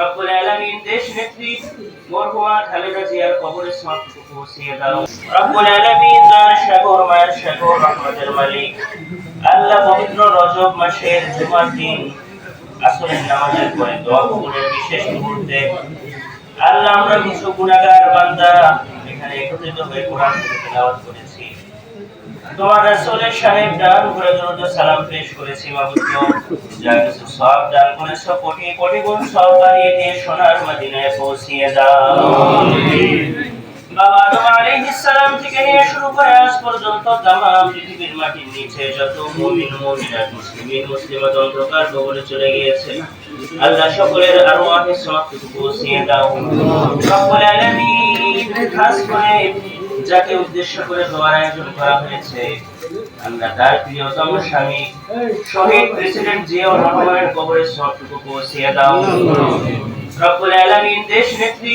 রব্বুল আলামিন দেশ নেত্রী মরহুমা খালেদা জিয়ার কবরে সওয়াবটুকু পৌঁছিয়ে দাও। রব্বুল আলামিন যার সাগর, মায়ের সাগর, রহমতের মালিক। আল্লাহ পবিত্র রজব মাসের জুমার দিন আসরের নামাজের পরে দোয়া কবুলের বিশেষ মুহূর্তে আল্লাহ আমরা কিছু গুনাহগার বান্দা এখানে একত্রিত হয়ে কোরআন করেছি। তোমার রাসূলের সাহেব দান করে দরুদ সালাম পেশ করেছি মাবুদ যা কিছু সব দান করেছ, কোটি কোটি গুণ সব বাড়িয়ে দিয়ে সোনার মদিনায় পৌঁছিয়ে দাও। বাবা আদম আলাইহিস সালাম থেকে নিয়ে শুরু করে আজ পর্যন্ত তাম পৃথিবীর মাটির নিচে যত মুমিন মুমিনাত মুসলিমিন মুসলিমাত অন্ধকার কবরে চলে গিয়েছে। আল্লাহ সকলের আরওয়াহে সওয়াবটুকু পৌঁছিয়ে দাও। রব্বুল আলামিন খাস করে যাকে উদ্দেশ্য করে দোয়ার আয়োজন করা হয়েছে। আমরা তার প্রিয়তম স্বামী, শহীদ প্রেসিডেন্ট জিয়াউর রহমানের কবরে সবটুকু পৌঁছিয়ে দাও। রব্বুল আলামিন দেশ নেত্রী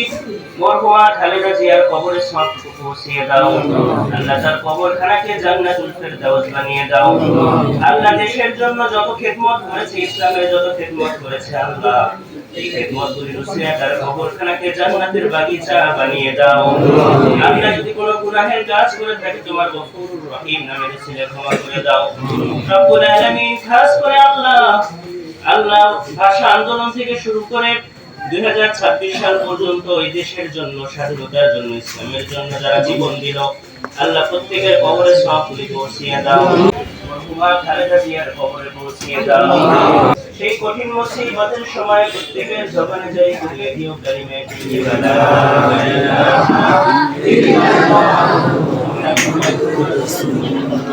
মরহুমা খালেদা জিয়ার কবরে সবটুকু পৌঁছিয়ে দাও। আল্লাহ তার কবরখানাকে জান্নাতুল ফেরদাউস বানিয়ে দাও। আল্লাহ দেশের জন্য যত খেদমত করেছে, ইসলামের যত খেদমত করেছে আল্লাহ, এই খেদমতগুলির উসিলা তার কবরখানাকে জান্নাতের বাগিচা বানিয়ে দাও। কোনো গুনাহের কাজ করে থাকি, তোমার গফুরুর রহিম নামের ছেলে ক্ষমা করে দাও। রব্বুল আলামিন খাস করে আল্লাহ। আল্লাহ ভাষা আন্দোলন থেকে শুরু করে দুই সাল পর্যন্ত এই দেশের জন্য, স্বাধীনতার জন্য, ইসলামের জন্য যারা জীবন দিল, আল্লাহ প্রত্যেকের কবরে সবগুলি পৌঁছিয়ে দাও। সেই কঠিন মুসিবতের সময় প্রত্যেকের জবানে করে দিও কালিমে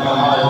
Obrigado.